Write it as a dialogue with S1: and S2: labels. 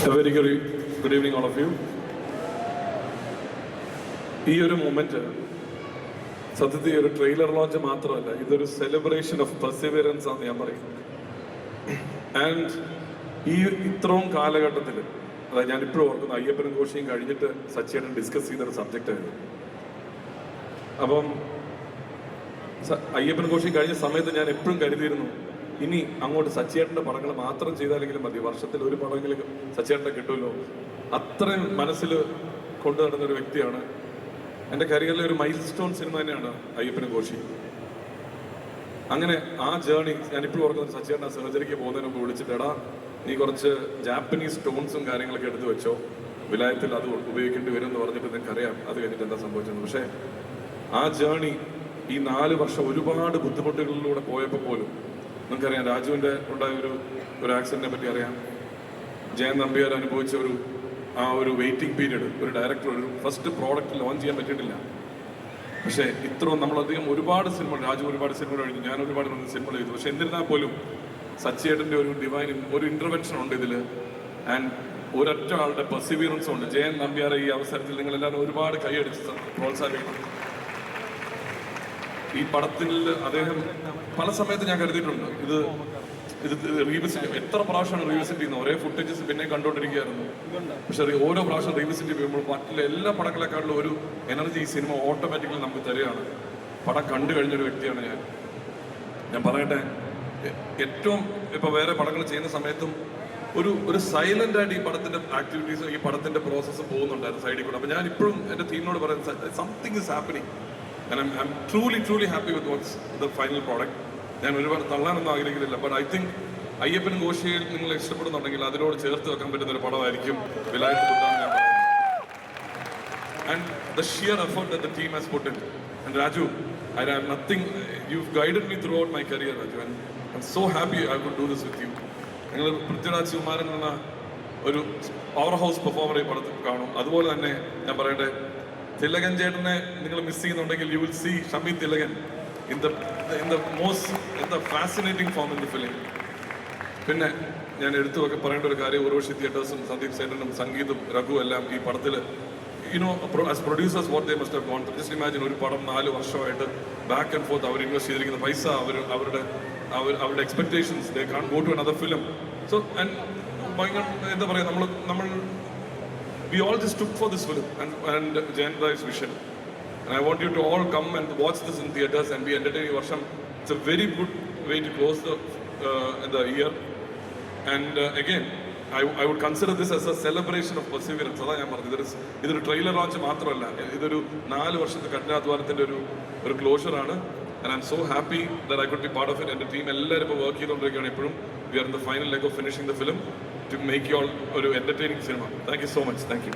S1: A very good good evening all of you ഈ ഒരു moment സത്യത്തിൽ ഒരു ട്രെയിലർ ലോഞ്ച് മാത്രമല്ല ഇതൊരു സെലിബ്രേഷൻ ഓഫ് പെർസിവിയറൻസ് ആണ് ഞാൻ പറയുന്നത് ആൻഡ് ഈ ഇത്രയും കാലഘട്ടത്തിൽ അതായത് ഞാൻ ഇപ്പോഴും ഓർക്കുന്നു അയ്യപ്പനും ഘോഷിയും കഴിഞ്ഞിട്ട് സച്ചിയേട്ടൻ ഡിസ്കസ് ചെയ്തൊരു സബ്ജക്റ്റ് ആയിരുന്നു. അപ്പം അയ്യപ്പൻ ഘോഷി കഴിഞ്ഞ സമയത്ത് ഞാൻ എപ്പോഴും കരുതിയിരുന്നു ഇനി അങ്ങോട്ട് സച്ചേട്ടന്റെ പടങ്ങൾ മാത്രം ചെയ്താലെങ്കിലും മതി. വർഷത്തിൽ ഒരു പടമെങ്കിലും സച്ചേട്ടനെ കിട്ടുമല്ലോ. അത്രയും മനസ്സിൽ കൊണ്ടു നടന്ന ഒരു വ്യക്തിയാണ്. എന്റെ കരിയറിലെ ഒരു മൈൽ സ്റ്റോൺ സിനിമ തന്നെയാണ് അയ്യപ്പൻ ഘോഷി അങ്ങനെ ആ ജേർണി ഞാനിപ്പോഴും ഓർക്കുന്നത് സച്ചേട്ടൻ ആ സർജറിക്ക് പോകുന്നതിന് മുമ്പ് നീ കുറച്ച് ജാപ്പനീസ് സ്റ്റോൺസും കാര്യങ്ങളൊക്കെ എടുത്തു വെച്ചോ. വിലായത്തിൽ അത് ഉപയോഗിക്കേണ്ടി വരും എന്ന് പറഞ്ഞിട്ട് നിനക്കറിയാം. അത് കഴിഞ്ഞിട്ട് എന്താ സംഭവിച്ചത് പക്ഷേ ആ ജേണി ഈ നാല് വർഷം ഒരുപാട് ബുദ്ധിമുട്ടുകളിലൂടെ പോയപ്പോൾ പോലും നിങ്ങൾക്കറിയാം രാജുവിന്റെ ഉണ്ടായ ഒരു ഒരു ആക്സിഡന്റിനെ പറ്റി അറിയാം. ജയൻ നമ്പ്യാർ അനുഭവിച്ച ഒരു ആ ഒരു വെയിറ്റിംഗ് പീരീഡ് ഒരു ഡയറക്ടർ ഒരു ഫസ്റ്റ് പ്രോഡക്റ്റ് ലോഞ്ച് ചെയ്യാൻ പറ്റിയിട്ടില്ല. പക്ഷേ ഇത്രയും നമ്മളധികം ഒരുപാട് സിനിമ രാജു ഒരുപാട് സിനിമകൾ കഴിഞ്ഞു ഞാൻ ഒരുപാട് സിനിമകൾ ചെയ്തു പക്ഷേ എന്നിരുന്നാൽ പോലും സച്ചിയേട്ടന്റെ ഒരു ഡിവൈൻ ഒരു ഇന്റർവെൻഷൻ ഉണ്ട് ഇതിൽ ആൻഡ് ഒരൊറ്റ ആളുടെ പെർസിവിയറൻസ് ഉണ്ട്. ജയൻ നമ്പിയാർ ഈ അവസരത്തിൽ നിങ്ങളെല്ലാവരും ഒരുപാട് കൈയടിച്ച് പ്രോത്സാഹിപ്പിക്കണം. ഈ പടത്തിൽ അദ്ദേഹം പല സമയത്ത് ഞാൻ കരുതിയിട്ടുണ്ട്. ഇത് ഇത് റീവിസിറ്റ് എത്ര പ്രാവശ്യമാണ് റീവിസിറ്റ് ചെയ്യുന്നത്? ഒരേ ഫുട്ടേജസ് പിന്നെ കണ്ടുകൊണ്ടിരിക്കുകയായിരുന്നു. പക്ഷെ ഓരോ പ്രാവശ്യം റീവിസിറ്റ് ചെയ്യുമ്പോൾ മറ്റുള്ള എല്ലാ പടങ്ങളെക്കാളും ഒരു എനർജി ഈ സിനിമ ഓട്ടോമാറ്റിക്കലി നമുക്ക് തരികയാണ്. പടം കണ്ടു കഴിഞ്ഞൊരു വ്യക്തിയാണ് ഞാൻ. ഞാൻ പറയട്ടെ ഏറ്റവും ഇപ്പൊ വേറെ പടങ്ങൾ ചെയ്യുന്ന സമയത്തും ഒരു ഒരു സൈലന്റ് ആയിട്ട് ഈ പടത്തിന്റെ ആക്ടിവിറ്റീസ് ഈ പടത്തിന്റെ പ്രോസസ്സ് പോകുന്നുണ്ടായിരുന്നു സൈഡിൽ കൂടെ. അപ്പൊ ഞാൻ ഇപ്പോഴും എന്റെ ടീമിനോട് പറയുന്നത് something is happening I'm truly truly happy with what's the final product ഞാൻ ഒരുപാട് തള്ളാനൊന്നും ആഗ്രഹിക്കുന്നില്ല ബട്ട് ഐ തിങ്ക് അയ്യപ്പൻ ഘോഷിയിൽ നിങ്ങൾ ഇഷ്ടപ്പെടുന്നുണ്ടെങ്കിൽ അതിനോട് ചേർത്ത് വെക്കാൻ പറ്റുന്ന ഒരു പടമായിരിക്കും വിലായത്ത് പറയുന്നത് and the sheer effort that the team has put in. And Raju, I have nothing, you've guided me throughout my career, Raju, and I'm so happy I could do this with you. നിങ്ങൾ പൃഥ്വിരാജ് കുമാരൻ എന്ന ഒരു power house performer ഈ പടത്തിൽ കാണും അതുപോലെ തന്നെ ഞാൻ പറയട്ടെ തിലകൻ ചേട്ടനെ നിങ്ങൾ മിസ് ചെയ്യുന്നുണ്ടെങ്കിൽ you will see Shammi Thilakan in the in the most in the fascinating form in the film പിന്നെ ഞാൻ എടുത്തു ഒക്കെ പറയേണ്ട ഒരു കാര്യം ഉർവശി തിയേറ്റേഴ്സും സന്ദീപ് സേനനും സംഗീതും രഘു എല്ലാം ഈ പടത്തിൽ you know as producers what must gone just imagine ഒരു പടം നാല് വർഷമായിട്ട് ബാക്ക് ആൻഡ് ഫോർത്ത് അവർ ഇൻവെസ്റ്റ് ചെയ്തിരിക്കുന്ന പൈസ അവർ അവരുടെ അവർ അവരുടെ expectations they can go to another film so and ഭയങ്കര എന്താ പറയുക നമ്മൾ നമ്മൾ we all just took for this film and, and Jayan Rai's vision. And I want you to all come and watch this in theatres and be entertained. Varsham, it's a very good way to close the uh, the year. And uh, again, I, I would consider this as a celebration of perseverance. ഇതൊരു നാല് വർഷത്തെ കഠിനാധ്വാനത്തിന്റെ ഒരു ഒരു closure ആണ് and I'm so happy that I could be part of it എന്റെ team എല്ലാവരും ഇപ്പോൾ work ചെയ്തുകൊണ്ടിരിക്കുകയാണ് ഇപ്പോഴും we are in the final leg of finishing the film to make you all ഒരു entertaining cinema thank you so much thank you.